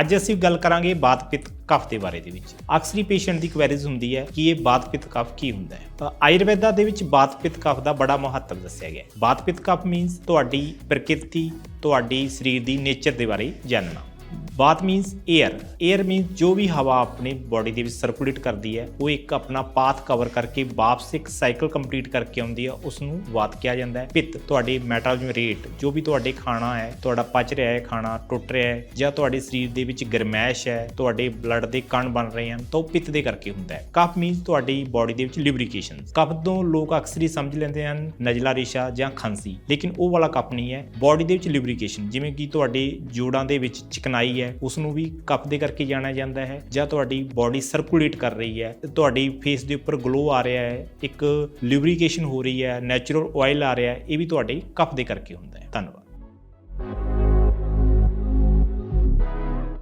ਅੱਜ ਅਸੀਂ ਗੱਲ ਕਰਾਂਗੇ ਬਾਤਪਿਤ ਕਫ ਦੇ ਬਾਰੇ ਦੇ ਵਿੱਚ। ਅਕਸਰੀ ਪੇਸ਼ੈਂਟ ਦੀ ਕੁਐਰੀਜ਼ ਹੁੰਦੀ ਹੈ ਕਿ ਇਹ ਬਾਤ ਕਫ ਕੀ ਹੁੰਦਾ ਹੈ। ਤਾਂ ਆਯੁਰਵੇਦਾ ਦੇ ਵਿੱਚ ਬਾਤਪਿਤ ਕਫ ਦਾ ਬੜਾ ਮਹੱਤਵ ਦੱਸਿਆ ਗਿਆ ਹੈ। ਬਾਤ ਕਫ ਮੀਨਸ ਤੁਹਾਡੀ ਪ੍ਰਕਿਰਤੀ, ਤੁਹਾਡੀ ਸਰੀਰ ਦੀ ਨੇਚਰ ਦੇ ਬਾਰੇ ਜਾਣਨਾ ਬਾਤ ਮੀਨਸ 에ਅਰ 에ਅਰ ਮੀਨਸ ਜੋ ਵੀ ਹਵਾ ਆਪਣੇ ਬਾਡੀ ਦੇ ਵਿੱਚ ਸਰਕੂਲੇਟ ਕਰਦੀ ਹੈ, ਉਹ ਇੱਕ ਆਪਣਾ ਪਾਥ ਕਵਰ ਕਰਕੇ ਵਾਪਸ ਇੱਕ ਸਾਈਕਲ ਕੰਪਲੀਟ ਕਰਕੇ ਆਉਂਦੀ ਹੈ ਉਸ ਨੂੰ ਬਾਤ ਕਿਹਾ ਜਾਂਦਾ ਹੈ। ਪਿੱਤ ਤੁਹਾਡੇ ਮੈਟਾਬੋਲਿਜ਼ਮ ਰੇਟ ਜੋ ਵੀ ਤੁਹਾਡੇ ਖਾਣਾ ਹੈ, ਤੁਹਾਡਾ ਪਚ ਰਿਹਾ ਹੈ ਖਾਣਾ, ਟੁੱਟ ਰਿਹਾ ਹੈ, ਜਾਂ ਤੁਹਾਡੇ ਸਰੀਰ ਦੇ ਵਿੱਚ ਗਰਮੈਸ਼ ਹੈ, ਤੁਹਾਡੇ ਬਲੱਡ ਦੇ ਕਣ ਬਣ ਰਹੇ ਹਨ, ਤਾਂ ਉਹ ਪਿੱਤ ਦੇ ਕਰਕੇ ਹੁੰਦਾ ਹੈ। ਕਫ ਮੀਨਸ ਤੁਹਾਡੀ ਬਾਡੀ ਦੇ ਵਿੱਚ ਲਿਬਰੀਕੇਸ਼ਨ ਕਫ ਤੋਂ ਲੋਕ ਅਕਸਰ ਹੀ ਸਮਝ ਲੈਂਦੇ ਹਨ, ਨਜ਼ਲਾ ਰੇਸ਼ਾ ਜਾਂ ਖਾਂਸੀ। ਲੇਕਿਨ ਉਹ ਵਾਲਾ ਕਫ ਨਹੀਂ ਹੈ ਬਾਡੀ ਦੇ ਵਿੱਚ ਲਿਬਰੀਕੇਸ਼ਨ ਜਿਵੇਂ ਕਿ ਤੁਹਾਡੇ ਜੋੜਾਂ ਦੇ ਵਿੱਚ ਚਿਕਨਾਈ ਹੈ ਉਸ ਨੂੰ ਵੀ ਕੱਪ ਦੇ ਕਰਕੇ ਜਾਣਿਆ ਜਾਂਦਾ ਹੈ ਜਾਂ ਤੁਹਾਡੀ ਬਾਡੀ ਸਰਕੂਲੇਟ ਕਰ ਰਹੀ ਹੈ। ਤੁਹਾਡੀ ਫੇਸ ਦੇ ਉੱਪਰ ਗਲੋ ਆ ਰਿਹਾ ਹੈ, ਇੱਕ ਲਿਬਰੀਕੇਸ਼ਨ ਹੋ ਰਹੀ ਹੈ ਨੈਚੁਰਲ ਆਇਲ ਆ ਰਿਹਾ ਹੈ, ਇਹ ਵੀ ਤੁਹਾਡੇ ਕੱਪ ਦੇ ਕਰਕੇ ਹੁੰਦਾ ਹੈ। ਧੰਨਵਾਦ।